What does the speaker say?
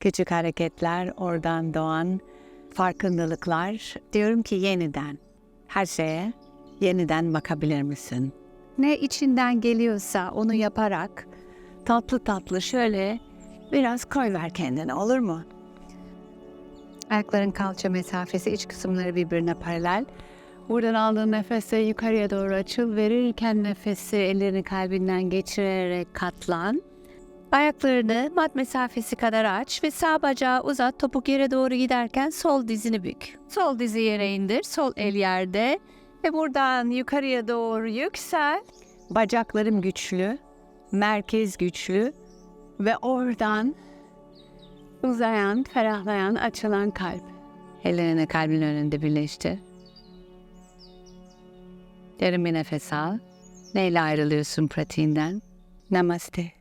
Küçük hareketler, oradan doğan farkındalıklar. Diyorum ki yeniden, her şeye yeniden bakabilir misin? Ne içinden geliyorsa onu yaparak tatlı tatlı şöyle biraz koy ver kendine olur mu? Ayakların kalça mesafesi iç kısımları birbirine paralel. Buradan aldığın nefese yukarıya doğru açıl. Verirken nefesi ellerini kalbinden geçirerek katlan. Ayaklarını mat mesafesi kadar aç ve sağ bacağı uzat topuk yere doğru giderken sol dizini bük. Sol dizi yere indir, sol el yerde ve buradan yukarıya doğru yüksel. Bacaklarım güçlü, merkez güçlü ve oradan uzayan, ferahlayan, açılan kalp. Ellerini kalbin önünde birleştir. Derin bir nefes al. Neyle ayrılıyorsun pratiğinden? Namaste.